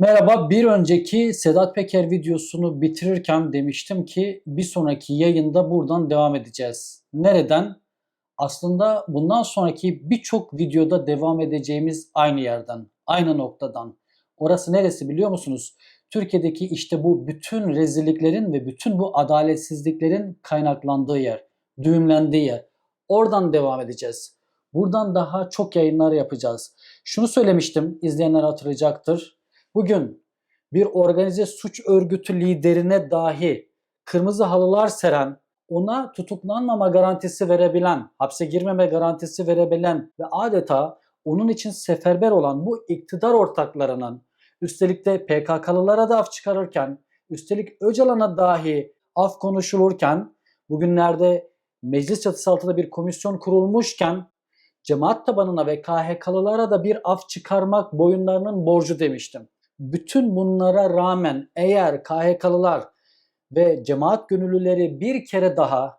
Merhaba, bir önceki Sedat Peker videosunu bitirirken demiştim ki bir sonraki yayında buradan devam edeceğiz. Nereden? Aslında bundan sonraki birçok videoda devam edeceğimiz aynı yerden, aynı noktadan. Orası neresi biliyor musunuz? Türkiye'deki işte bu bütün rezilliklerin ve bütün bu adaletsizliklerin kaynaklandığı yer, düğümlendiği yer. Oradan devam edeceğiz. Buradan daha çok yayınlar yapacağız. Şunu söylemiştim, izleyenler hatırlayacaktır. Bugün bir organize suç örgütü liderine dahi kırmızı halılar seren, ona tutuklanmama garantisi verebilen, hapse girmeme garantisi verebilen ve adeta onun için seferber olan bu iktidar ortaklarının üstelik de PKK'lılara da af çıkarırken, üstelik Öcalan'a dahi af konuşulurken, bugünlerde meclis çatısı altında bir komisyon kurulmuşken cemaat tabanına ve KHK'lılara da bir af çıkarmak boyunlarının borcu demiştim. Bütün bunlara rağmen eğer KHK'lılar ve cemaat gönüllüleri bir kere daha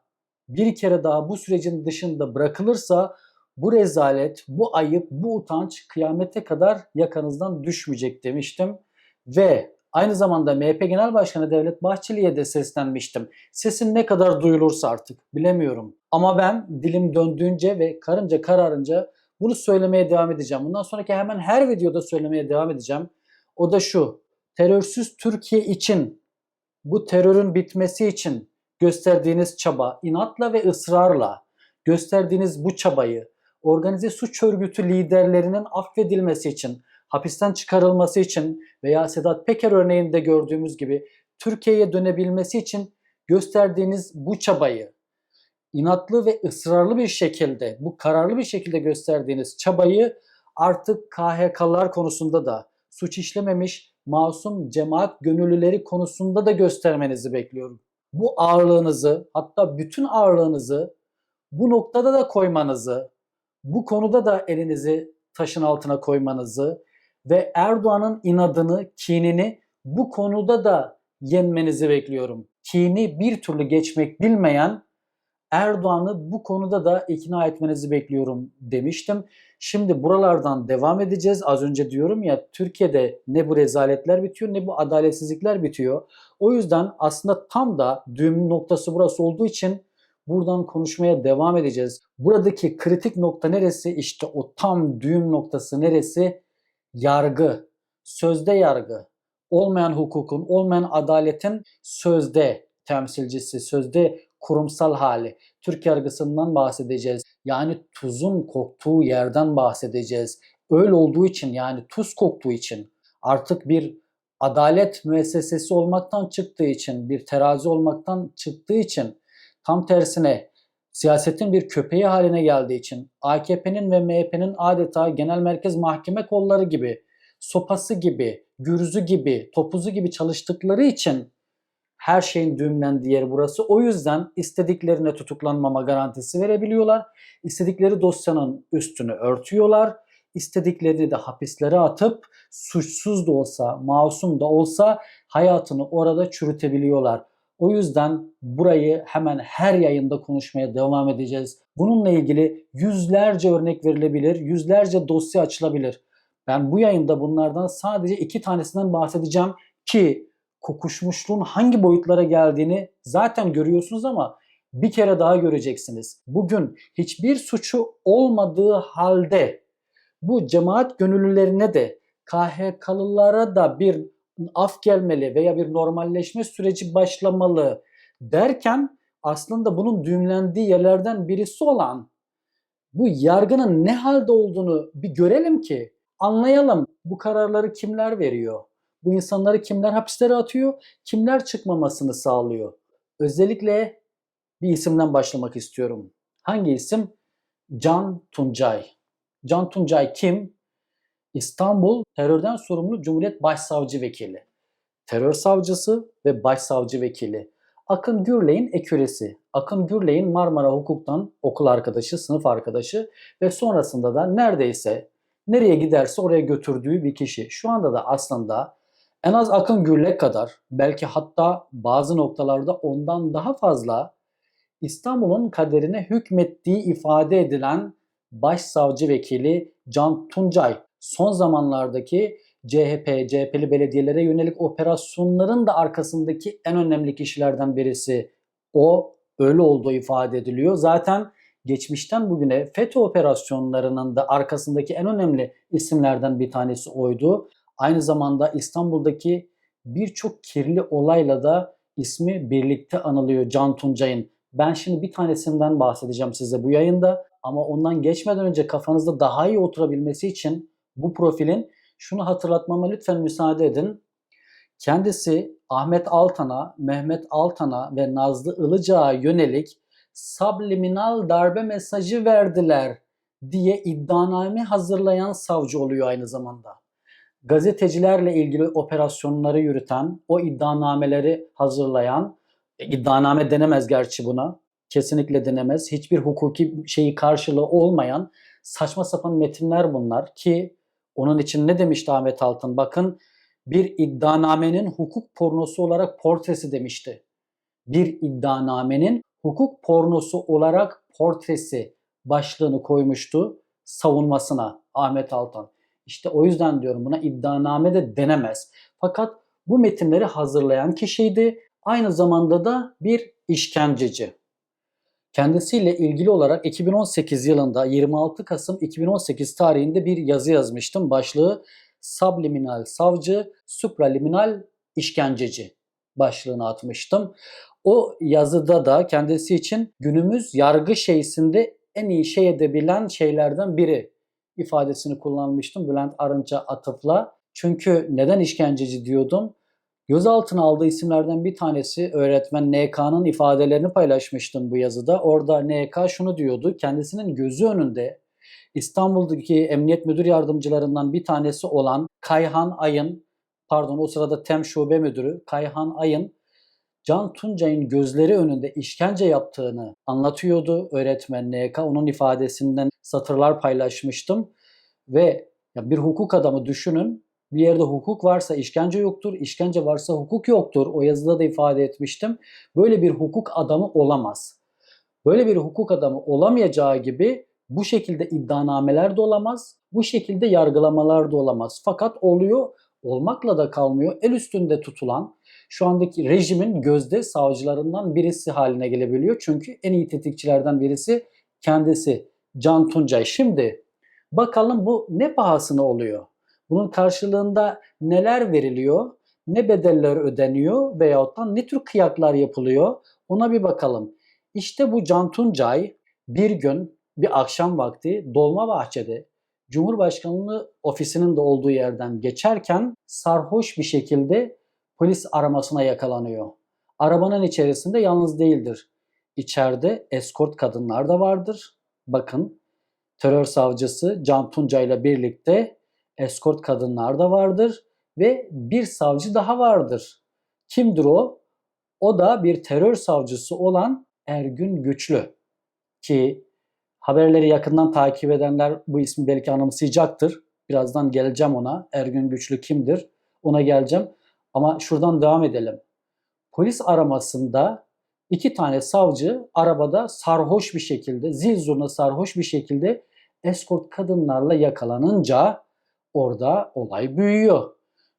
bir kere daha bu sürecin dışında bırakılırsa bu rezalet, bu ayıp, bu utanç kıyamete kadar yakanızdan düşmeyecek demiştim. Ve aynı zamanda MHP Genel Başkanı Devlet Bahçeli'ye de seslenmiştim. Sesin ne kadar duyulursa artık bilemiyorum. Ama ben dilim döndüğünce ve karınca kararınca bunu söylemeye devam edeceğim. Bundan sonraki hemen her videoda söylemeye devam edeceğim. O da şu. Terörsüz Türkiye için bu terörün bitmesi için gösterdiğiniz çaba, inatla ve ısrarla gösterdiğiniz bu çabayı organize suç örgütü liderlerinin affedilmesi için, hapisten çıkarılması için veya Sedat Peker örneğinde gördüğümüz gibi Türkiye'ye dönebilmesi için gösterdiğiniz bu çabayı inatlı ve ısrarlı bir şekilde, bu kararlı bir şekilde gösterdiğiniz çabayı artık KHK'lar konusunda da suç işlememiş masum cemaat gönüllüleri konusunda da göstermenizi bekliyorum. Bu ağırlığınızı hatta bütün ağırlığınızı bu noktada da koymanızı, bu konuda da elinizi taşın altına koymanızı ve Erdoğan'ın inadını, kinini bu konuda da yenmenizi bekliyorum. Kini bir türlü geçmek bilmeyen Erdoğan'ı bu konuda da ikna etmenizi bekliyorum demiştim. Şimdi buralardan devam edeceğiz. Az önce diyorum ya Türkiye'de ne bu rezaletler bitiyor ne bu adaletsizlikler bitiyor. O yüzden aslında tam da düğüm noktası burası olduğu için buradan konuşmaya devam edeceğiz. Buradaki kritik nokta neresi? İşte o tam düğüm noktası neresi? Yargı. Sözde yargı. Olmayan hukukun, olmayan adaletin sözde temsilcisi, sözde kurumsal hali. Türk yargısından bahsedeceğiz. Yani tuzun koktuğu yerden bahsedeceğiz. Öyle olduğu için yani tuz koktuğu için artık bir adalet müessesesi olmaktan çıktığı için, bir terazi olmaktan çıktığı için tam tersine siyasetin bir köpeği haline geldiği için AKP'nin ve MHP'nin adeta genel merkez mahkeme kolları gibi, sopası gibi, gürzü gibi, topuzu gibi çalıştıkları için her şeyin düğümlendiği yer burası. O yüzden istediklerine tutuklanmama garantisi verebiliyorlar. İstedikleri dosyanın üstünü örtüyorlar. İstediklerini de hapislere atıp suçsuz da olsa, masum da olsa hayatını orada çürütebiliyorlar. O yüzden burayı hemen her yayında konuşmaya devam edeceğiz. Bununla ilgili yüzlerce örnek verilebilir, yüzlerce dosya açılabilir. Ben bu yayında bunlardan sadece iki tanesinden bahsedeceğim ki kokuşmuşluğun hangi boyutlara geldiğini zaten görüyorsunuz ama bir kere daha göreceksiniz. Bugün hiçbir suçu olmadığı halde bu cemaat gönüllülerine de KHK'lılara da bir af gelmeli veya bir normalleşme süreci başlamalı derken aslında bunun düğümlendiği yerlerden birisi olan bu yargının ne halde olduğunu bir görelim ki anlayalım bu kararları kimler veriyor? Bu insanları kimler hapislere atıyor, kimler çıkmamasını sağlıyor. Özellikle bir isimden başlamak istiyorum. Hangi isim? Can Tuncay. Can Tuncay kim? İstanbul terörden sorumlu Cumhuriyet Başsavcı Vekili. Terör savcısı ve başsavcı vekili. Akın Gürley'in eküresi. Akın Gürley'in Marmara Hukuk'tan okul arkadaşı, sınıf arkadaşı ve sonrasında da neredeyse nereye giderse oraya götürdüğü bir kişi. Şu anda da aslında en az Akın Gürlek kadar belki hatta bazı noktalarda ondan daha fazla İstanbul'un kaderine hükmettiği ifade edilen başsavcı vekili Can Tuncay son zamanlardaki CHP, CHP'li belediyelere yönelik operasyonların da arkasındaki en önemli kişilerden birisi. O öyle olduğu ifade ediliyor. Zaten geçmişten bugüne FETÖ operasyonlarının da arkasındaki en önemli isimlerden bir tanesi oydu. Aynı zamanda İstanbul'daki birçok kirli olayla da ismi birlikte anılıyor Can Tuncay'ın. Ben şimdi bir tanesinden bahsedeceğim size bu yayında ama ondan geçmeden önce kafanızda daha iyi oturabilmesi için bu profilin şunu hatırlatmama lütfen müsaade edin. Kendisi Ahmet Altan'a, Mehmet Altan'a ve Nazlı Ilıcak'a yönelik subliminal darbe mesajı verdiler diye iddianame hazırlayan savcı oluyor aynı zamanda. Gazetecilerle ilgili operasyonları yürüten, o iddianameleri hazırlayan, e, iddianame denemez gerçi buna, kesinlikle denemez. Hiçbir hukuki şeyi karşılığı olmayan saçma sapan metinler bunlar ki onun için ne demişti Ahmet Altın? Bakın bir iddianamenin hukuk pornosu olarak portresi demişti. Bir iddianamenin hukuk pornosu olarak portresi başlığını koymuştu savunmasına Ahmet Altan. İşte o yüzden diyorum buna iddianame de denemez. Fakat bu metinleri hazırlayan kişiydi. Aynı zamanda da bir işkenceci. Kendisiyle ilgili olarak 2018 yılında 26 Kasım 2018 tarihinde bir yazı yazmıştım. Başlığı Subliminal Savcı, Supraliminal İşkenceci başlığını atmıştım. O yazıda da kendisi için günümüz yargı şeysinde en iyi şey edebilen şeylerden biri ifadesini kullanmıştım Bülent Arınç'a atıfla. Çünkü neden işkenceci diyordum? Gözaltına aldığı isimlerden bir tanesi öğretmen NK'nın ifadelerini paylaşmıştım bu yazıda. Orada NK şunu diyordu. Kendisinin gözü önünde İstanbul'daki emniyet müdür yardımcılarından bir tanesi olan Kayhan Ayın, pardon o sırada TEM şube müdürü Kayhan Ayın Can Tuncay'ın gözleri önünde işkence yaptığını anlatıyordu öğretmen NK. Onun ifadesinden satırlar paylaşmıştım. Ve bir hukuk adamı düşünün. Bir yerde hukuk varsa işkence yoktur, işkence varsa hukuk yoktur. O yazıda da ifade etmiştim. Böyle bir hukuk adamı olamaz. Böyle bir hukuk adamı olamayacağı gibi bu şekilde iddianameler de olamaz, bu şekilde yargılamalar da olamaz. Fakat oluyor, olmakla da kalmıyor. El üstünde tutulan, şu andaki rejimin gözde savcılarından birisi haline gelebiliyor. Çünkü en iyi tetikçilerden birisi kendisi Can Tuncay. Şimdi bakalım bu ne pahasına oluyor? Bunun karşılığında neler veriliyor? Ne bedeller ödeniyor veyahut da ne tür kıyaklar yapılıyor? Ona bir bakalım. İşte bu Can Tuncay bir gün bir akşam vakti Dolmabahçe'de Cumhurbaşkanlığı ofisinin de olduğu yerden geçerken sarhoş bir şekilde polis aramasına yakalanıyor. Arabanın içerisinde yalnız değildir. İçeride eskort kadınlar da vardır. Bakın terör savcısı Can Tunca ile birlikte eskort kadınlar da vardır ve bir savcı daha vardır. Kimdir o? O da bir terör savcısı olan Ergün Güçlü ki haberleri yakından takip edenler bu ismi belki anımsayacaktır. Birazdan geleceğim ona. Ergün Güçlü kimdir? Ona geleceğim. Ama şuradan devam edelim. Polis aramasında iki tane savcı arabada sarhoş bir şekilde, zil zurna sarhoş bir şekilde eskort kadınlarla yakalanınca orada olay büyüyor.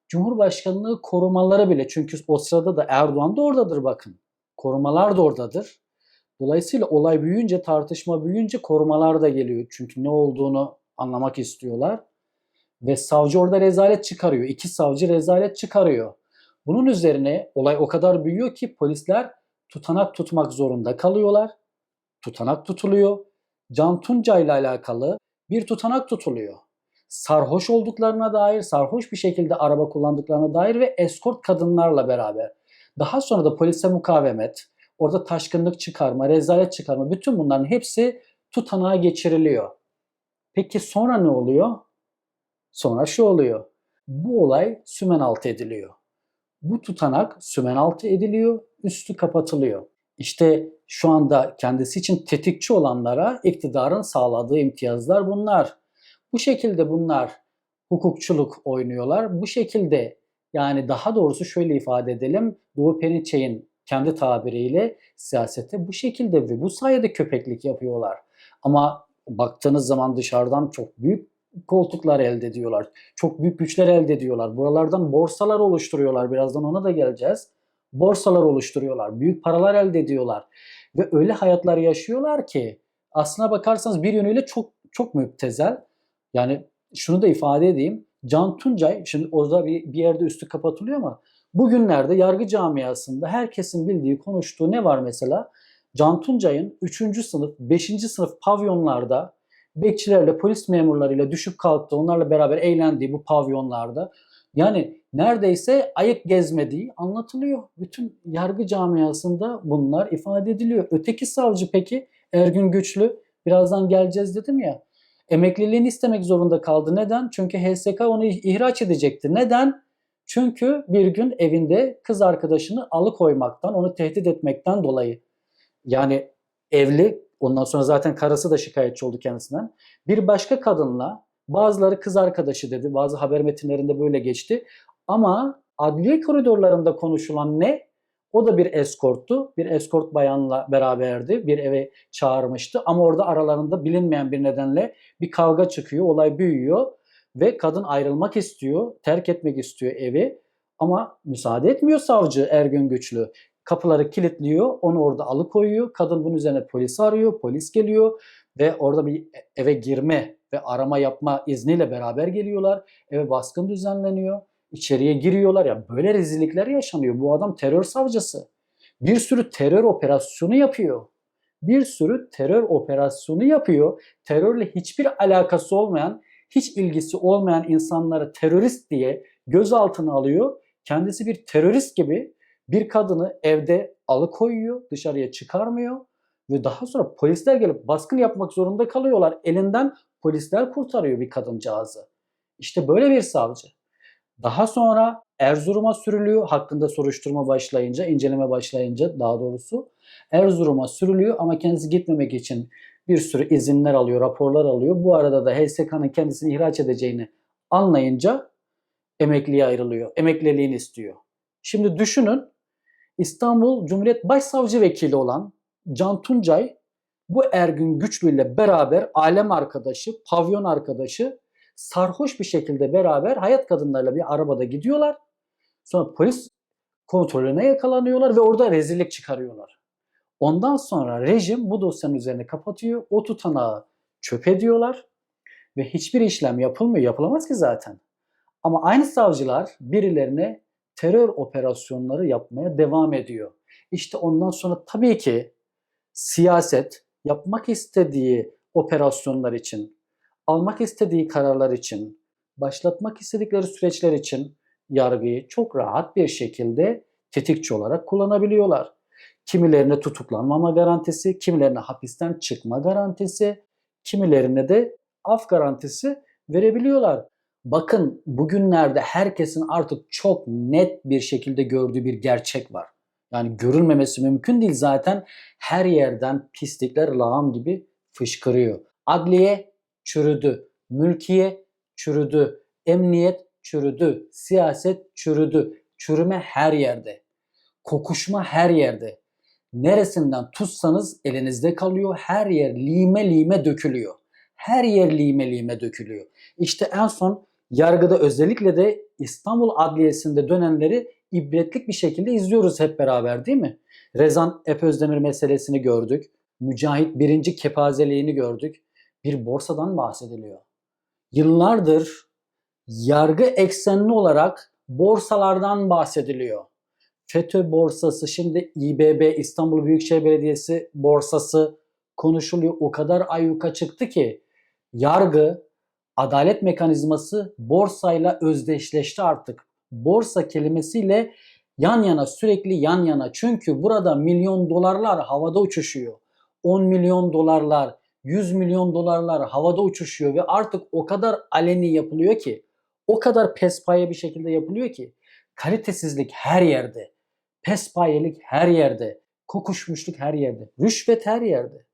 Cumhurbaşkanlığı korumaları bile çünkü o sırada da Erdoğan da oradadır bakın. Korumalar da oradadır. Dolayısıyla olay büyüyünce, tartışma büyüyünce korumalar da geliyor. Çünkü ne olduğunu anlamak istiyorlar. Ve savcı orada rezalet çıkarıyor. İki savcı rezalet çıkarıyor. Bunun üzerine olay o kadar büyüyor ki polisler tutanak tutmak zorunda kalıyorlar. Tutanak tutuluyor. Can Tunca ile alakalı bir tutanak tutuluyor. Sarhoş olduklarına dair, sarhoş bir şekilde araba kullandıklarına dair ve eskort kadınlarla beraber. Daha sonra da polise mukavemet, orada taşkınlık çıkarma, rezalet çıkarma bütün bunların hepsi tutanağa geçiriliyor. Peki sonra ne oluyor? Sonra şu oluyor. Bu olay sümen altı ediliyor. Bu tutanak sümen altı ediliyor, üstü kapatılıyor. İşte şu anda kendisi için tetikçi olanlara iktidarın sağladığı imtiyazlar bunlar. Bu şekilde bunlar hukukçuluk oynuyorlar. Bu şekilde yani daha doğrusu şöyle ifade edelim. Doğu Perinçek'in kendi tabiriyle siyasete bu şekilde ve bu sayede köpeklik yapıyorlar. Ama baktığınız zaman dışarıdan çok büyük koltuklar elde ediyorlar. Çok büyük güçler elde ediyorlar. Buralardan borsalar oluşturuyorlar. Birazdan ona da geleceğiz. Borsalar oluşturuyorlar. Büyük paralar elde ediyorlar. Ve öyle hayatlar yaşıyorlar ki aslına bakarsanız bir yönüyle çok çok müptezel. Yani şunu da ifade edeyim. Can Tuncay, şimdi orada bir, bir yerde üstü kapatılıyor ama bugünlerde yargı camiasında herkesin bildiği, konuştuğu ne var mesela? Can Tuncay'ın 3. sınıf, 5. sınıf pavyonlarda bekçilerle, polis memurlarıyla düşüp kalktı, onlarla beraber eğlendiği bu pavyonlarda yani neredeyse ayık gezmediği anlatılıyor. Bütün yargı camiasında bunlar ifade ediliyor. Öteki savcı peki Ergün Güçlü birazdan geleceğiz dedim ya. Emekliliğini istemek zorunda kaldı. Neden? Çünkü HSK onu ihraç edecekti. Neden? Çünkü bir gün evinde kız arkadaşını alıkoymaktan, onu tehdit etmekten dolayı yani evli, ondan sonra zaten karısı da şikayetçi oldu kendisinden. Bir başka kadınla bazıları kız arkadaşı dedi, bazı haber metinlerinde böyle geçti. Ama adliye koridorlarında konuşulan ne? O da bir eskorttu. Bir eskort bayanla beraberdi. Bir eve çağırmıştı. Ama orada aralarında bilinmeyen bir nedenle bir kavga çıkıyor. Olay büyüyor. Ve kadın ayrılmak istiyor. Terk etmek istiyor evi. Ama müsaade etmiyor savcı Ergün Güçlü. Kapıları kilitliyor. Onu orada alıkoyuyor. Kadın bunun üzerine polisi arıyor. Polis geliyor. Ve orada bir eve girme ve arama yapma izniyle beraber geliyorlar. Eve baskın düzenleniyor içeriye giriyorlar ya böyle rezillikler yaşanıyor. Bu adam terör savcısı. Bir sürü terör operasyonu yapıyor. Bir sürü terör operasyonu yapıyor. Terörle hiçbir alakası olmayan, hiç ilgisi olmayan insanları terörist diye gözaltına alıyor. Kendisi bir terörist gibi bir kadını evde alıkoyuyor, dışarıya çıkarmıyor ve daha sonra polisler gelip baskın yapmak zorunda kalıyorlar. Elinden polisler kurtarıyor bir kadıncağızı. İşte böyle bir savcı. Daha sonra Erzurum'a sürülüyor. Hakkında soruşturma başlayınca, inceleme başlayınca daha doğrusu. Erzurum'a sürülüyor ama kendisi gitmemek için bir sürü izinler alıyor, raporlar alıyor. Bu arada da HSK'nın kendisini ihraç edeceğini anlayınca emekliye ayrılıyor. Emekliliğini istiyor. Şimdi düşünün İstanbul Cumhuriyet Başsavcı Vekili olan Can Tuncay bu Ergün Güçlü ile beraber alem arkadaşı, pavyon arkadaşı sarhoş bir şekilde beraber hayat kadınlarla bir arabada gidiyorlar. Sonra polis kontrolüne yakalanıyorlar ve orada rezillik çıkarıyorlar. Ondan sonra rejim bu dosyanın üzerine kapatıyor. O tutanağı çöp ediyorlar ve hiçbir işlem yapılmıyor. Yapılamaz ki zaten. Ama aynı savcılar birilerine terör operasyonları yapmaya devam ediyor. İşte ondan sonra tabii ki siyaset yapmak istediği operasyonlar için almak istediği kararlar için, başlatmak istedikleri süreçler için yargıyı çok rahat bir şekilde tetikçi olarak kullanabiliyorlar. Kimilerine tutuklanmama garantisi, kimilerine hapisten çıkma garantisi, kimilerine de af garantisi verebiliyorlar. Bakın bugünlerde herkesin artık çok net bir şekilde gördüğü bir gerçek var. Yani görülmemesi mümkün değil zaten her yerden pislikler lağım gibi fışkırıyor. Adliye çürüdü. Mülkiye çürüdü. Emniyet çürüdü. Siyaset çürüdü. Çürüme her yerde. Kokuşma her yerde. Neresinden tutsanız elinizde kalıyor. Her yer lime lime dökülüyor. Her yer lime lime dökülüyor. İşte en son yargıda özellikle de İstanbul Adliyesi'nde dönenleri ibretlik bir şekilde izliyoruz hep beraber değil mi? Rezan Epözdemir meselesini gördük. Mücahit birinci kepazeliğini gördük bir borsadan bahsediliyor. Yıllardır yargı eksenli olarak borsalardan bahsediliyor. FETÖ borsası, şimdi İBB İstanbul Büyükşehir Belediyesi borsası konuşuluyor. O kadar ayyuka çıktı ki yargı, adalet mekanizması borsayla özdeşleşti artık. Borsa kelimesiyle yan yana sürekli yan yana. Çünkü burada milyon dolarlar havada uçuşuyor. 10 milyon dolarlar, 100 milyon dolarlar havada uçuşuyor ve artık o kadar aleni yapılıyor ki, o kadar pespaye bir şekilde yapılıyor ki kalitesizlik her yerde, pespayelik her yerde, kokuşmuşluk her yerde, rüşvet her yerde.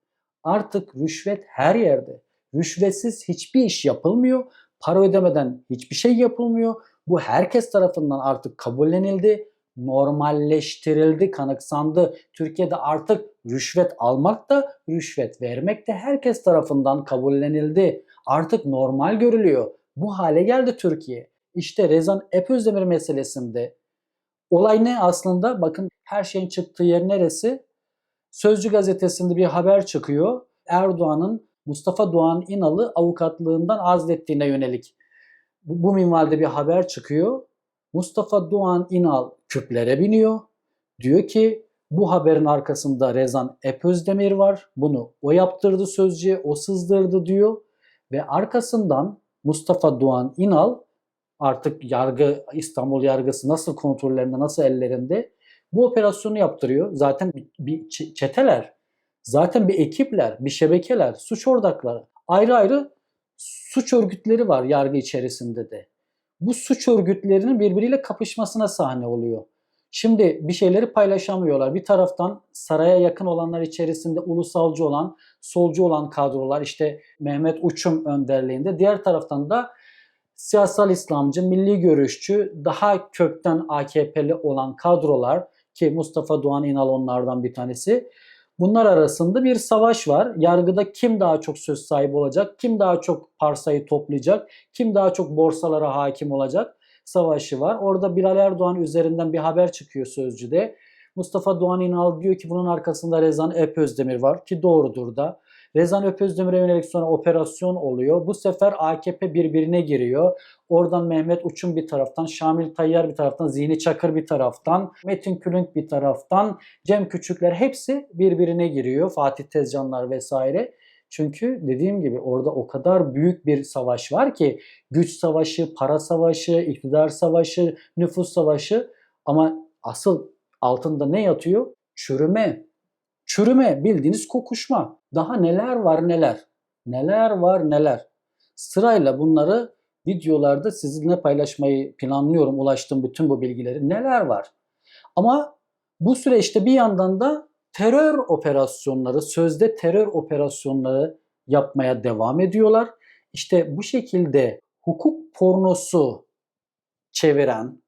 Artık rüşvet her yerde. Rüşvetsiz hiçbir iş yapılmıyor. Para ödemeden hiçbir şey yapılmıyor. Bu herkes tarafından artık kabullenildi normalleştirildi, kanıksandı. Türkiye'de artık rüşvet almak da, rüşvet vermek de herkes tarafından kabullenildi. artık normal görülüyor. Bu hale geldi Türkiye. İşte Rezan Epözdemir meselesinde olay ne aslında? Bakın her şeyin çıktığı yer neresi? Sözcü gazetesinde bir haber çıkıyor. Erdoğan'ın Mustafa Doğan İnal'ı avukatlığından azlettiğine yönelik. Bu, bu minvalde bir haber çıkıyor. Mustafa Doğan İnal küplere biniyor. Diyor ki bu haberin arkasında Rezan Epözdemir var. Bunu o yaptırdı sözcüye, o sızdırdı diyor. Ve arkasından Mustafa Doğan İnal artık yargı İstanbul yargısı nasıl kontrollerinde, nasıl ellerinde bu operasyonu yaptırıyor. Zaten bir, çeteler, zaten bir ekipler, bir şebekeler, suç ordakları. Ayrı ayrı suç örgütleri var yargı içerisinde de. Bu suç örgütlerinin birbiriyle kapışmasına sahne oluyor. Şimdi bir şeyleri paylaşamıyorlar. Bir taraftan saraya yakın olanlar içerisinde ulusalcı olan, solcu olan kadrolar işte Mehmet Uçum önderliğinde. Diğer taraftan da siyasal İslamcı, milli görüşçü, daha kökten AKP'li olan kadrolar ki Mustafa Doğan İnal onlardan bir tanesi. Bunlar arasında bir savaş var. Yargıda kim daha çok söz sahibi olacak, kim daha çok parsayı toplayacak, kim daha çok borsalara hakim olacak savaşı var. Orada Bilal Erdoğan üzerinden bir haber çıkıyor Sözcü'de. Mustafa Doğan İnal diyor ki bunun arkasında Rezan Epözdemir var ki doğrudur da. Rezan Öpözdemir'e yönelik sonra operasyon oluyor. Bu sefer AKP birbirine giriyor. Oradan Mehmet Uçum bir taraftan, Şamil Tayyar bir taraftan, Zihni Çakır bir taraftan, Metin Külünk bir taraftan, Cem Küçükler hepsi birbirine giriyor. Fatih Tezcanlar vesaire. Çünkü dediğim gibi orada o kadar büyük bir savaş var ki güç savaşı, para savaşı, iktidar savaşı, nüfus savaşı ama asıl altında ne yatıyor? Çürüme. Çürüme bildiğiniz kokuşma. Daha neler var neler. Neler var neler. Sırayla bunları videolarda sizinle paylaşmayı planlıyorum. Ulaştığım bütün bu bilgileri. Neler var? Ama bu süreçte bir yandan da terör operasyonları, sözde terör operasyonları yapmaya devam ediyorlar. İşte bu şekilde hukuk pornosu çeviren,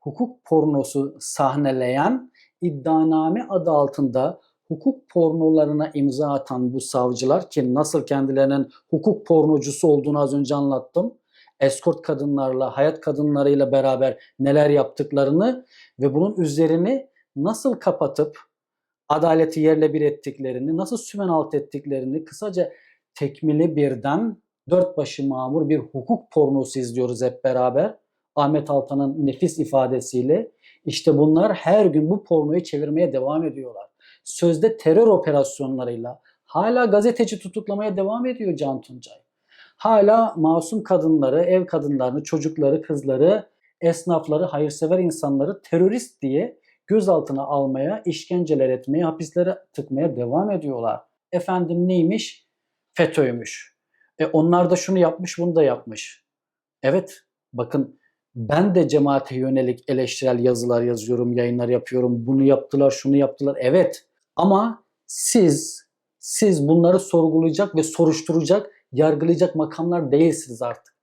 hukuk pornosu sahneleyen iddianame adı altında hukuk pornolarına imza atan bu savcılar ki nasıl kendilerinin hukuk pornocusu olduğunu az önce anlattım. Eskort kadınlarla, hayat kadınlarıyla beraber neler yaptıklarını ve bunun üzerini nasıl kapatıp adaleti yerle bir ettiklerini, nasıl sümen alt ettiklerini kısaca tekmili birden dört başı mamur bir hukuk pornosu izliyoruz hep beraber. Ahmet Altan'ın nefis ifadesiyle. İşte bunlar her gün bu pornoyu çevirmeye devam ediyorlar sözde terör operasyonlarıyla hala gazeteci tutuklamaya devam ediyor Can Tuncay. Hala masum kadınları, ev kadınlarını, çocukları, kızları, esnafları, hayırsever insanları terörist diye gözaltına almaya, işkenceler etmeye, hapislere tıkmaya devam ediyorlar. Efendim neymiş? FETÖ'ymüş. E onlar da şunu yapmış, bunu da yapmış. Evet, bakın ben de cemaate yönelik eleştirel yazılar yazıyorum, yayınlar yapıyorum. Bunu yaptılar, şunu yaptılar. Evet. Ama siz siz bunları sorgulayacak ve soruşturacak, yargılayacak makamlar değilsiniz artık.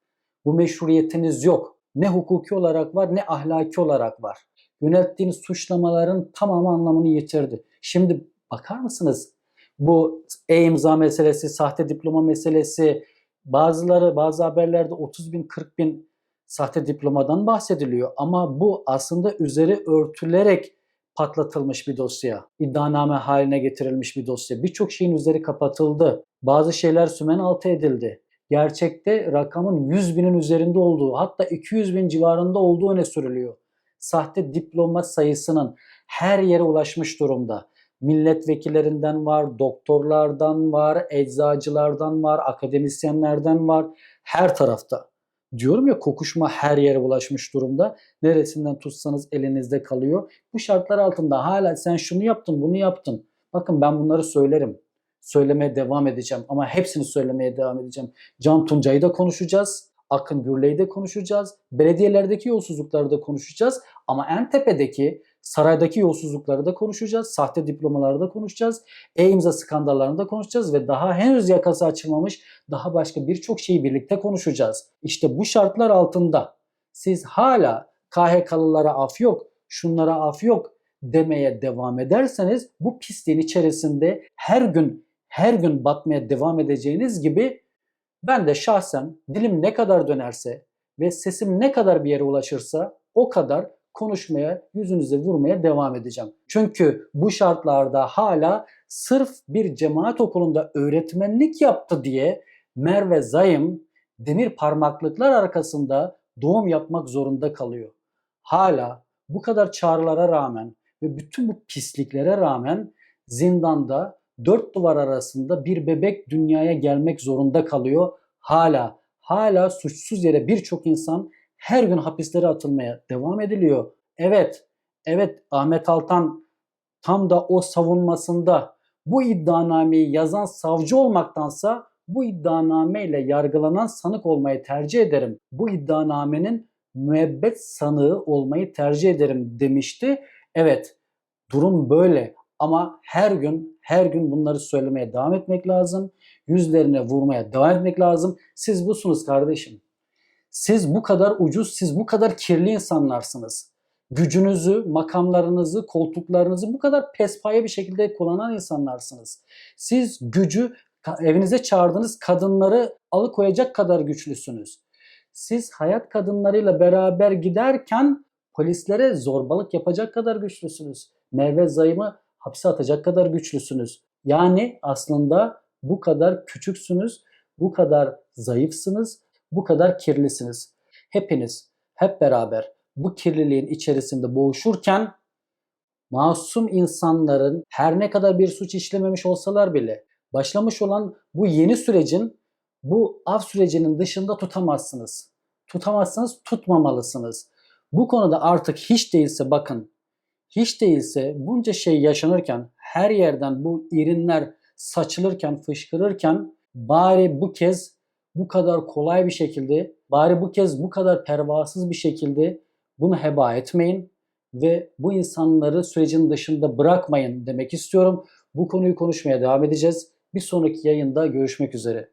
Bu meşruiyetiniz yok. Ne hukuki olarak var ne ahlaki olarak var. Yönelttiğiniz suçlamaların tamamı anlamını yitirdi. Şimdi bakar mısınız? Bu e-imza meselesi, sahte diploma meselesi, bazıları bazı haberlerde 30 bin 40 bin sahte diplomadan bahsediliyor. Ama bu aslında üzeri örtülerek patlatılmış bir dosya. iddianame haline getirilmiş bir dosya. Birçok şeyin üzeri kapatıldı. Bazı şeyler sümen altı edildi. Gerçekte rakamın 100 binin üzerinde olduğu hatta 200 bin civarında olduğu öne sürülüyor. Sahte diploma sayısının her yere ulaşmış durumda. Milletvekillerinden var, doktorlardan var, eczacılardan var, akademisyenlerden var. Her tarafta. Diyorum ya kokuşma her yere ulaşmış durumda. Neresinden tutsanız elinizde kalıyor. Bu şartlar altında hala sen şunu yaptın, bunu yaptın. Bakın ben bunları söylerim. Söylemeye devam edeceğim ama hepsini söylemeye devam edeceğim. Can Tuncay'ı da konuşacağız. Akın Gürley'i de konuşacağız. Belediyelerdeki yolsuzlukları da konuşacağız. Ama en tepedeki Saraydaki yolsuzlukları da konuşacağız. Sahte diplomaları da konuşacağız. E-imza skandallarını da konuşacağız ve daha henüz yakası açılmamış daha başka birçok şeyi birlikte konuşacağız. İşte bu şartlar altında siz hala KHK'lılara af yok, şunlara af yok demeye devam ederseniz bu pisliğin içerisinde her gün her gün batmaya devam edeceğiniz gibi Ben de şahsen dilim ne kadar dönerse ve sesim ne kadar bir yere ulaşırsa o kadar konuşmaya, yüzünüze vurmaya devam edeceğim. Çünkü bu şartlarda hala sırf bir cemaat okulunda öğretmenlik yaptı diye Merve Zayım demir parmaklıklar arkasında doğum yapmak zorunda kalıyor. Hala bu kadar çağrılara rağmen ve bütün bu pisliklere rağmen zindanda dört duvar arasında bir bebek dünyaya gelmek zorunda kalıyor. Hala, hala suçsuz yere birçok insan her gün hapislere atılmaya devam ediliyor. Evet, evet Ahmet Altan tam da o savunmasında bu iddianameyi yazan savcı olmaktansa bu iddianameyle yargılanan sanık olmayı tercih ederim. Bu iddianamenin müebbet sanığı olmayı tercih ederim demişti. Evet, durum böyle ama her gün her gün bunları söylemeye devam etmek lazım. Yüzlerine vurmaya devam etmek lazım. Siz busunuz kardeşim. Siz bu kadar ucuz, siz bu kadar kirli insanlarsınız. Gücünüzü, makamlarınızı, koltuklarınızı bu kadar pespaye bir şekilde kullanan insanlarsınız. Siz gücü evinize çağırdığınız kadınları alıkoyacak kadar güçlüsünüz. Siz hayat kadınlarıyla beraber giderken polislere zorbalık yapacak kadar güçlüsünüz. Merve Zayım'ı hapse atacak kadar güçlüsünüz. Yani aslında bu kadar küçüksünüz, bu kadar zayıfsınız, bu kadar kirlisiniz. Hepiniz hep beraber bu kirliliğin içerisinde boğuşurken masum insanların her ne kadar bir suç işlememiş olsalar bile başlamış olan bu yeni sürecin bu af sürecinin dışında tutamazsınız. Tutamazsınız, tutmamalısınız. Bu konuda artık hiç değilse bakın, hiç değilse bunca şey yaşanırken, her yerden bu irinler saçılırken, fışkırırken bari bu kez bu kadar kolay bir şekilde, bari bu kez bu kadar pervasız bir şekilde bunu heba etmeyin ve bu insanları sürecin dışında bırakmayın demek istiyorum. Bu konuyu konuşmaya devam edeceğiz. Bir sonraki yayında görüşmek üzere.